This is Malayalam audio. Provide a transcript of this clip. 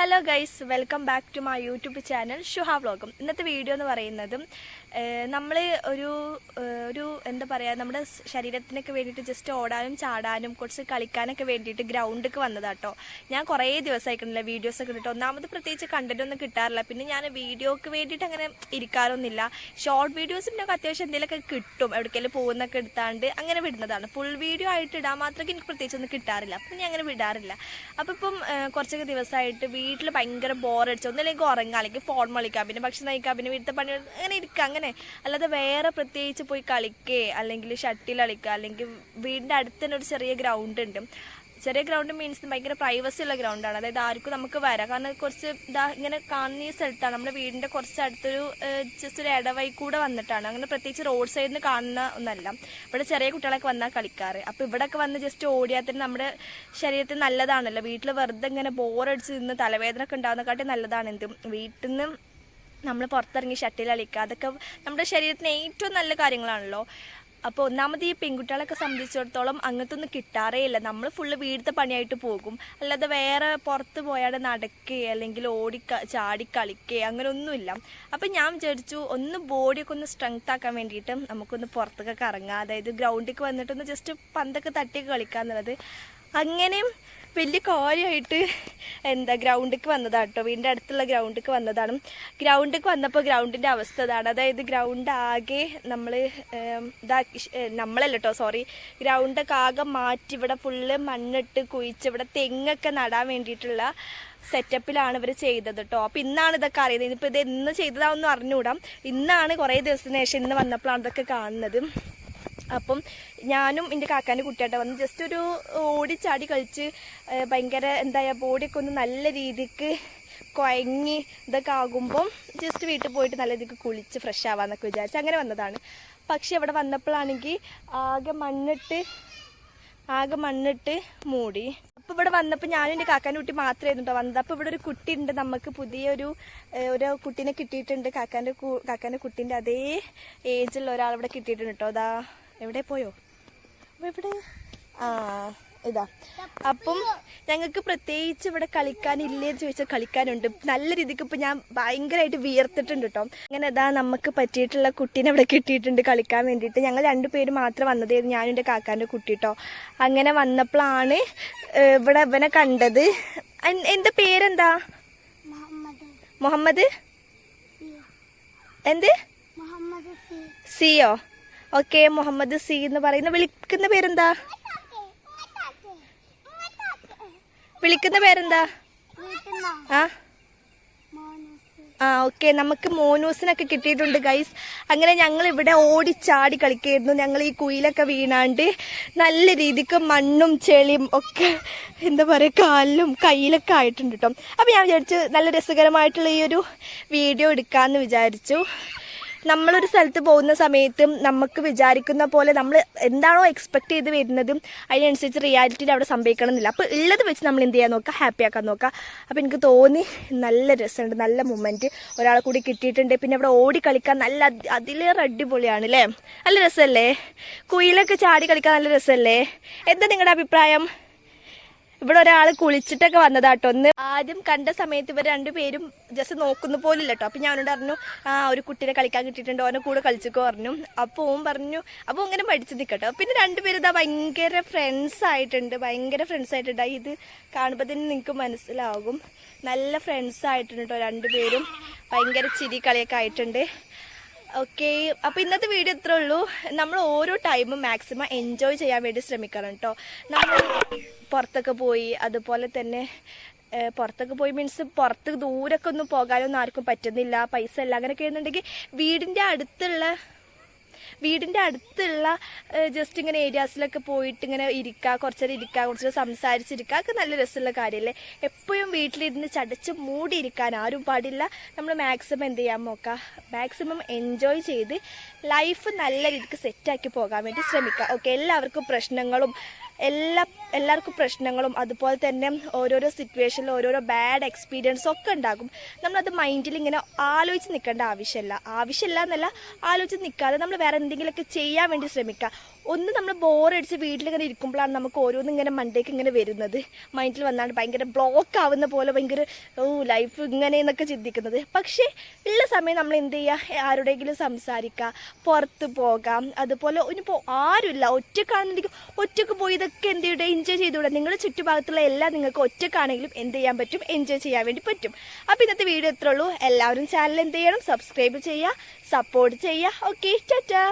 Hello guys welcome back to my YouTube channel Shuha വ്ളോഗും ഇന്നത്തെ വീഡിയോ എന്ന് പറയുന്നത് നമ്മൾ ഒരു ഒരു എന്താ പറയുക നമ്മുടെ ശരീരത്തിനൊക്കെ വേണ്ടിയിട്ട് ജസ്റ്റ് ഓടാനും ചാടാനും കുറച്ച് കളിക്കാനൊക്കെ വേണ്ടിയിട്ട് ഗ്രൗണ്ടിലേക്ക് വന്നതാട്ടോ. ഞാൻ കുറേ ദിവസമായിട്ടുണ്ടല്ലോ വീഡിയോസ് ഒക്കെ ഇട്ടിട്ട് ഒന്നാമത് പ്രത്യേകിച്ച് കണ്ടന്റ് ഒന്നും കിട്ടാറില്ല. പിന്നെ ഞാൻ വീഡിയോക്ക് വേണ്ടിയിട്ട് അങ്ങനെ ഇരിക്കാറൊന്നുമില്ല. ഷോർട്ട് വീഡിയോസ് പിന്നെ അത്യാവശ്യം എന്തെങ്കിലുമൊക്കെ കിട്ടും. എവിടേക്കെങ്കിലും പോകുന്നൊക്കെ എടുത്താണ്ട് അങ്ങനെ വിടുന്നതാണ്. ഫുൾ വീഡിയോ ആയിട്ട് ഇടാൻ മാത്രമേ എനിക്ക് പ്രത്യേകിച്ച് ഒന്നും കിട്ടാറില്ല. അപ്പം ഞാൻ അങ്ങനെ വിടാറില്ല. അപ്പം ഇപ്പം കുറച്ചൊക്കെ ദിവസമായിട്ട് വീട്ടിൽ ഭയങ്കര ബോറടിച്ച് ഒന്നില്ലെങ്കിൽ ഉറങ്ങാം അല്ലെങ്കിൽ ഫോൺ കളിക്കാം പിന്നെ ഭക്ഷണം കഴിക്കാം പിന്നെ വീട്ടിലെ പണി അങ്ങനെ ഇരിക്കുക അങ്ങനെ. അല്ലാതെ വേറെ പ്രത്യേകിച്ച് പോയി കളിക്കേ അല്ലെങ്കിൽ ഷട്ടിൽ കളിക്കുക അല്ലെങ്കിൽ വീടിന്റെ അടുത്ത് തന്നെ ഒരു ചെറിയ ഗ്രൗണ്ട് ഉണ്ട്. ചെറിയ ഗ്രൗണ്ട് മീൻസ് ഭയങ്കര പ്രൈവസി ഉള്ള ഗ്രൗണ്ടാണ് അതായത് ആർക്കും നമുക്ക് വരാം. കാരണം കുറച്ച് ഇതാ ഇങ്ങനെ കാണുന്ന ഈ സ്ഥലത്താണ്. നമ്മുടെ വീടിന്റെ കുറച്ച് അടുത്തൊരു ജസ്റ്റ് ഒരു ഇടവഴി കൂടെ വന്നിട്ടാണ്. അങ്ങനെ പ്രത്യേകിച്ച് റോഡ് സൈഡിൽ നിന്ന് കാണുന്ന ഒന്നല്ല. ഇവിടെ ചെറിയ കുട്ടികളൊക്കെ വന്നാൽ കളിക്കാറ്. അപ്പോൾ ഇവിടെയൊക്കെ വന്ന് ജസ്റ്റ് ഓടിയാൽ തന്നെ നമ്മുടെ ശരീരത്തിന് നല്ലതാണല്ലോ. വീട്ടിൽ വെറുതെ ഇങ്ങനെ ബോറടിച്ച് നിന്ന് തലവേദന ഒക്കെ ഉണ്ടാകുന്നക്കാട്ടി നല്ലതാണ് എന്ത്. വീട്ടിൽ നിന്ന് നമ്മൾ പുറത്തിറങ്ങി ഷട്ടിൽ കളിക്കുക. അതൊക്കെ നമ്മുടെ ശരീരത്തിന് ഏറ്റവും നല്ല കാര്യങ്ങളാണല്ലോ. അപ്പോൾ ഒന്നാമത് ഈ പെൺകുട്ടികളൊക്കെ സംബന്ധിച്ചിടത്തോളം അങ്ങനത്തെ ഒന്നും കിട്ടാറേ ഇല്ല നമ്മൾ ഫുള്ള് വീടത്തെ പണിയായിട്ട് പോകും. അല്ലാതെ വേറെ പുറത്ത് പോയാൽ നടക്കുകയോ അല്ലെങ്കിൽ ഓടി ചാടി കളിക്കുക അങ്ങനെ ഒന്നുമില്ല അപ്പം ഞാൻ വിചാരിച്ചു ഒന്ന് ബോഡിയൊക്കെ ഒന്ന് സ്ട്രെങ്ത് ആക്കാൻ വേണ്ടിയിട്ട് നമുക്കൊന്ന് പുറത്തൊക്കെ കറങ്ങാം. അതായത് ഗ്രൗണ്ടിലേക്ക് വന്നിട്ടൊന്ന് ജസ്റ്റ് പന്തൊക്കെ തട്ടിയൊക്കെ കളിക്കുക എന്നുള്ളത് അങ്ങനെ വലിയ കാര്യമായിട്ട് എന്താ ഗ്രൗണ്ടിലേക്ക് വന്നതാണ് കേട്ടോ വീടിന്റെ അടുത്തുള്ള ഗ്രൗണ്ടിലേക്ക് വന്നതാണ്. ഗ്രൗണ്ടിലേക്ക് വന്നപ്പോൾ ഗ്രൗണ്ടിന്റെ അവസ്ഥ ഇതാണ് അതായത് ഗ്രൗണ്ട് ആകെ നമ്മൾ ഇതാക്കി നമ്മളല്ല കേട്ടോ സോറി. ഗ്രൗണ്ടൊക്കെ ആകെ മാറ്റി ഇവിടെ ഫുള്ള് മണ്ണിട്ട് കുഴിച്ച് ഇവിടെ തെങ്ങൊക്കെ നടാൻ വേണ്ടിയിട്ടുള്ള സെറ്റപ്പിലാണ് ഇവർ ചെയ്തത് കേട്ടോ അപ്പം ഇന്നാണ് ഇതൊക്കെ അറിയുന്നത്. ഇനിയിപ്പോൾ ഇത് എന്ന് ചെയ്തതാണെന്ന് അറിഞ്ഞുകൂടാം. ഇന്നാണ് കുറേ ദിവസത്തിന് ശേഷം ഇന്ന് വന്നപ്പോഴാണ് ഇതൊക്കെ കാണുന്നത്. അപ്പം ഞാനും എന്റെ കാക്കാന്റെ കുട്ടിയായിട്ട് വന്ന് ജസ്റ്റ് ഒരു ഓടിച്ചാടി കളിച്ച് ഭയങ്കര എന്താ ബോഡിയൊക്കെ ഒന്ന് നല്ല രീതിക്ക് കുഴങ്ങി ഇതൊക്കെ ആകുമ്പം ജസ്റ്റ് വീട്ടിൽ പോയിട്ട് നല്ല രീതിക്ക് കുളിച്ച് ഫ്രഷ് ആവാന്നൊക്കെ വിചാരിച്ച് അങ്ങനെ വന്നതാണ്. പക്ഷെ ഇവിടെ വന്നപ്പോഴാണെങ്കിൽ ആകെ മണ്ണിട്ട് ആകെ മണ്ണിട്ട് മൂടി. അപ്പോൾ ഇവിടെ വന്നപ്പോൾ ഞാനും എന്റെ കാക്കാന്റെ കുട്ടി മാത്രമായിരുന്നു കേട്ടോ വന്നത്. അപ്പോൾ ഇവിടെ ഒരു കുട്ടി ഉണ്ട് നമുക്ക് പുതിയൊരു ഒരു കുട്ടീനെ കിട്ടിയിട്ടുണ്ട്. കാക്കാന്റെ കാക്കാന്റെ കുട്ടീന്റെ അതേ ഏജുള്ള ഒരാൾ ഇവിടെ കിട്ടിയിട്ടുണ്ട് കേട്ടോ അതാ എവിടെ പോയോ? ഇവിടെ ആ ഇതാ. അപ്പം ഞങ്ങൾക്ക് പ്രത്യേകിച്ച് ഇവിടെ കളിക്കാനില്ലേ എന്ന് ചോദിച്ചാൽ കളിക്കാനുണ്ട്. നല്ല രീതിക്ക് ഇപ്പം ഞാൻ ഭയങ്കരമായിട്ട് വിയർത്തിട്ടുണ്ട് കേട്ടോ. അങ്ങനെ ഇതാ നമുക്ക് പറ്റിയിട്ടുള്ള കുട്ടീനെ ഇവിടെ കിട്ടിയിട്ടുണ്ട് കളിക്കാൻ വേണ്ടിയിട്ട്. ഞങ്ങൾ രണ്ടുപേര് മാത്രം വന്നതായിരുന്നു. ഞാനും എന്റെ കാക്കാന്റെ കുട്ടി കേട്ടോ അങ്ങനെ വന്നപ്പോഴാണ് ഇവിടെ ഇവനെ കണ്ടത്. എന്റെ പേരെന്താ? മുഹമ്മദ്. എന്ത്? സിയോ? ഓക്കെ മുഹമ്മദ് സി എന്ന് പറയുന്ന വിളിക്കുന്ന പേരെന്താ? വിളിക്കുന്ന പേരെന്താ? ആ? ആ ഓക്കെ നമുക്ക് മോനൂസിനൊക്കെ കിട്ടിയിട്ടുണ്ട് ഗൈസ് അങ്ങനെ ഞങ്ങൾ ഇവിടെ ഓടിച്ചാടി കളിക്കായിരുന്നു. ഞങ്ങൾ ഈ കുയിലൊക്കെ വീണാണ്ട് നല്ല രീതിക്ക് മണ്ണും ചെളിയും ഒക്കെ എന്താ പറയുക കാലിലും കയ്യിലൊക്കെ ആയിട്ടുണ്ട് കേട്ടോ അപ്പോൾ ഞാൻ വിചാരിച്ചു നല്ല രസകരമായിട്ടുള്ള ഈ ഒരു വീഡിയോ എടുക്കാമെന്ന് വിചാരിച്ചു. നമ്മളൊരു സ്ഥലത്ത് പോകുന്ന സമയത്തും നമുക്ക് വിചാരിക്കുന്ന പോലെ നമ്മൾ എന്താണോ എക്സ്പെക്ട് ചെയ്ത് വരുന്നതും അതിനനുസരിച്ച് റിയാലിറ്റിയിൽ അവിടെ സംഭവിക്കണം എന്നില്ല. അപ്പോൾ ഉള്ളത് വെച്ച് നമ്മൾ എന്ത് ചെയ്യാൻ നോക്കുക? ഹാപ്പി ആക്കാൻ നോക്കുക. അപ്പോൾ എനിക്ക് തോന്നി നല്ല രസമുണ്ട് നല്ല മൊമെന്റ് ഒരാളെ കൂടി കിട്ടിയിട്ടുണ്ട്. പിന്നെ അവിടെ ഓടി കളിക്കാൻ നല്ല അതി- അതിലേറെ അടിപൊളിയാണ് അല്ലേ നല്ല രസമല്ലേ? കുയിലൊക്കെ ചാടി കളിക്കാൻ നല്ല രസമല്ലേ? എന്താ നിങ്ങളുടെ അഭിപ്രായം? ഇവിടെ ഒരാൾ കുളിച്ചിട്ടൊക്കെ വന്നതാട്ടോ. ഒന്ന് ആദ്യം കണ്ട സമയത്ത് ഇവർ രണ്ടുപേരും ജസ്റ്റ് നോക്കുന്ന പോലില്ല കേട്ടോ അപ്പം ഞാനോട് പറഞ്ഞു ആ ഒരു കുട്ടീനെ കളിക്കാൻ കിട്ടിയിട്ടുണ്ട് ഓനെ കൂടെ കളിച്ചൊക്കെ പറഞ്ഞു. അപ്പോൾ ഓൻ പറഞ്ഞു അപ്പോൾ ഇങ്ങനെ പഠിച്ചു നിൽക്കട്ടോ പിന്നെ രണ്ടുപേരും ഇതാ ഭയങ്കര ഫ്രണ്ട്സ് ആയിട്ടുണ്ട് ഭയങ്കര ഫ്രണ്ട്സ് ആയിട്ടുണ്ട്. ഇത് കാണുമ്പോൾ തന്നെ നിങ്ങൾക്ക് മനസ്സിലാകും. നല്ല ഫ്രണ്ട്സ് ആയിട്ടുണ്ട് കേട്ടോ രണ്ടുപേരും ഭയങ്കര ചിരി കളിയൊക്കെ ആയിട്ടുണ്ട്. ഓക്കെ അപ്പോൾ ഇന്നത്തെ വീഡിയോ ഇത്രേ ഉള്ളൂ. നമ്മൾ ഓരോ ടൈമും മാക്സിമം എൻജോയ് ചെയ്യാൻ വേണ്ടി ശ്രമിക്കണം കേട്ടോ നമ്മൾ പുറത്തൊക്കെ പോയി അതുപോലെ തന്നെ പുറത്തൊക്കെ പോയി മീൻസ് പുറത്ത് ദൂരൊക്കെ ഒന്നും പോകാനൊന്നും ആർക്കും പറ്റുന്നില്ല. പൈസ ഇല്ല അങ്ങനെ കഴിയുന്നുണ്ടെങ്കിൽ വീടിന്റെ അടുത്തുള്ള വീടിന്റെ അടുത്തുള്ള ജസ്റ്റ് ഇങ്ങനെ ഏരിയാസിലൊക്കെ പോയിട്ട് ഇങ്ങനെ ഇരിക്കുക കുറച്ചേരം ഇരിക്കുക കുറച്ചേരം സംസാരിച്ചിരിക്കുക അതൊക്കെ നല്ല രസമുള്ള കാര്യമല്ലേ? എപ്പോഴും വീട്ടിലിരുന്ന് ചടച്ച് മൂടിയിരിക്കാൻ ആരും പാടില്ല. നമ്മൾ മാക്സിമം എന്ത് ചെയ്യാൻ നോക്കുക മാക്സിമം എൻജോയ് ചെയ്ത് ലൈഫ് നല്ല രീതിക്ക് സെറ്റാക്കി പോകാൻ വേണ്ടി ശ്രമിക്കുക ഓക്കെ എല്ലാവർക്കും പ്രശ്നങ്ങളും എല്ലാ എല്ലാവർക്കും പ്രശ്നങ്ങളും അതുപോലെ തന്നെ ഓരോരോ സിറ്റുവേഷനിൽ ഓരോരോ ബാഡ് എക്സ്പീരിയൻസ് ഒക്കെ ഉണ്ടാകും. നമ്മളത് മൈൻഡിൽ ഇങ്ങനെ ആലോചിച്ച് നിൽക്കേണ്ട ആവശ്യമില്ല. ആവശ്യമില്ല എന്നല്ല ആലോചിച്ച് നിൽക്കാതെ നമ്മൾ വേറെ എന്തെങ്കിലുമൊക്കെ ചെയ്യാൻ വേണ്ടി ശ്രമിക്കുക. ഒന്ന് നമ്മൾ ബോറടിച്ച് വീട്ടിലിങ്ങനെ ഇരിക്കുമ്പോഴാണ് നമുക്ക് ഓരോന്നും ഇങ്ങനെ മണ്ടേക്ക് ഇങ്ങനെ വരുന്നത്. മൈൻഡിൽ വന്നാണ്ട് ഭയങ്കര ബ്ലോക്ക് ആവുന്ന പോലെ ഭയങ്കര ഓ ലൈഫ് ഇങ്ങനെ എന്നൊക്കെ ചിന്തിക്കുന്നത്. പക്ഷേ ഉള്ള സമയം നമ്മൾ എന്ത് ചെയ്യുക? ആരുടെയെങ്കിലും സംസാരിക്കുക പുറത്ത് പോകാം. അതുപോലെ ഇനിയിപ്പോൾ ആരുമില്ല. ഒറ്റക്കാണെന്നുണ്ടെങ്കിൽ ഒറ്റയ്ക്ക് പോയി എന്ത് ചെയ്യൂടെ? എൻജോയ് ചെയ്തുകൂടെ നിങ്ങളുടെ ചുറ്റുഭാഗത്തുള്ള എല്ലാം നിങ്ങൾക്ക് ഒറ്റക്കാണെങ്കിലും എന്ത് ചെയ്യാൻ പറ്റും? എൻജോയ് ചെയ്യാൻ വേണ്ടി പറ്റും. അപ്പോൾ ഇന്നത്തെ വീഡിയോ ഇത്രേ ഉള്ളൂ. എല്ലാവരും ചാനൽ എന്ത് ചെയ്യണം? സബ്സ്ക്രൈബ് ചെയ്യുക സപ്പോർട്ട് ചെയ്യുക. ഓക്കെ ടാറ്റാ